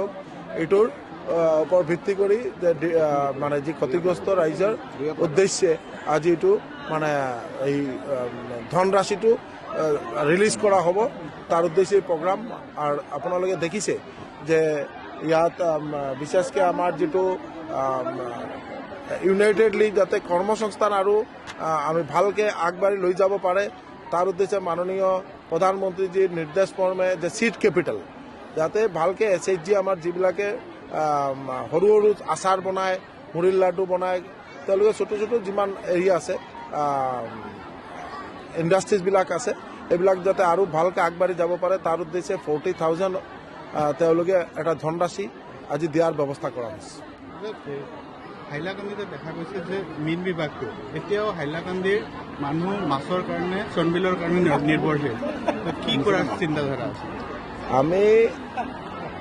হওক এইটোৰ আহ, ওপৰত ভিত্তি যে মানে যি ক্ষতিগ্ৰস্ত ৰাইজৰ উদ্দেশ্যে আজি এইটো মানে এই আহ, ধনৰাশিটো ৰিলিজ কৰা হ'ব। তাৰ উদ্দেশ্যে এই প্ৰগ্ৰাম আৰু আপোনালোকে দেখিছে যে ইয়াত বিশেষকৈ আমাৰ যিটো ইউনাইটেডলি যাতে কৰ্মসংস্থান আৰু আমি ভালকে আগবাঢ়ি লৈ যাব পাৰে। তাৰ উদ্দেশ্যে মাননীয় প্ৰধানমন্ত্ৰীজীৰ নিৰ্দেশ মৰ্মে যে চিট কেপিটেল যাতে ভালকে এছ এইচ জি আমাৰ যিবিলাকে সৰু সৰু আচাৰ বনায় মুড়িৰ লাডু বনায় তেওঁলোকে ছোট ছোট যিমান এৰিয়া আছে ইণ্ডাষ্ট্ৰিজবিলাক আছে এইবিলাক যাতে আৰু ভালকৈ আগবাঢ়ি যাব পাৰে তাৰ উদ্দেশ্যে ফৰ্টি থাউজেণ্ড তেওঁলোকে এটা ধনৰাশি আজি দিয়াৰ ব্যৱস্থা কৰা হৈছে। হাইলাকান্দিতে দেখা গৈছে যে মীন বিভাগটো এতিয়াও হাইলাকান্দিৰ মানুহ মাছৰ কাৰণে চনবিলৰ কাৰণে নিৰ- নিৰ্ভৰশীল। কি কৰাৰ চিন্তাধাৰা আছে? আমি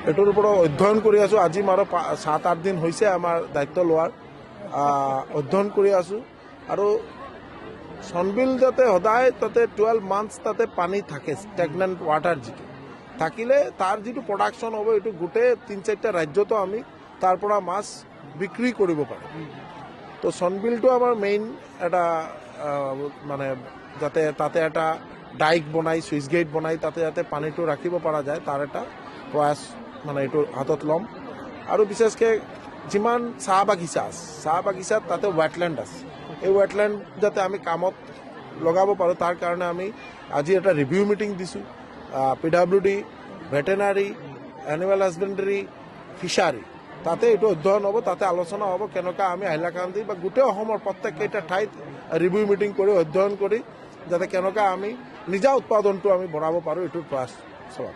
এইটোৰ ওপৰত অধ্যয়ন কৰি আছোঁ। আজি পা- সাত, আঠ দিন হৈছে আমাৰ দায়িত্ব লোৱাৰ অধ্যয়ন কৰি আছোঁ। আৰু চনবিল যাতে সদায় তাতে টুৱেলভ মান্থছ তাতে পানী থাকে ষ্টেগনেণ্ট ৱাটাৰ যিটো। থাকিলে তাৰ যিটো প্ৰডাকশ্যন হ'ব, এইটো গোটেই তিনি, চাৰিটা ৰাজ্যতো আমি তাৰ পৰা মাছ বিক্ৰী কৰিব পাৰোঁ। তো চনবিলটো আমাৰ মেইন এটা মানে যাতে তাতে এটা ডাইক বনাই চুইচ গেট বনাই, তাতে যাতে পানীটো ৰাখিব পৰা যায় তাৰ এটা প্ৰয়াস মানে এইটো হাতত ল'ম। আৰু বিশেষকৈ যিমান চাহ বাগিচা আছে, চাহ বাগিচাত তাতে ৱেটলেণ্ড আছে। এই ৱেটলেণ্ড যাতে আমি কামত লগাব পাৰোঁ, তাৰ কাৰণে আমি আজি এটা ৰিভিউ মিটিং দিছোঁ। P W D veterinary animal husbandry fishery তাতে এইটো অধ্যয়ন হ'ব, তাতে আলোচনা হ'ব, কেনেকুৱা আমি হাইলাকান্দি বা গোটেই অসমৰ প্ৰত্যেককেইটা ঠাইত ৰিভিউ মিটিং কৰি, অধ্যয়ন কৰি যাতে কেনেকুৱা আমি নিজা উৎপাদনটো আমি বঢ়াব পাৰোঁ এইটোৰ প্ৰয়াস চলাম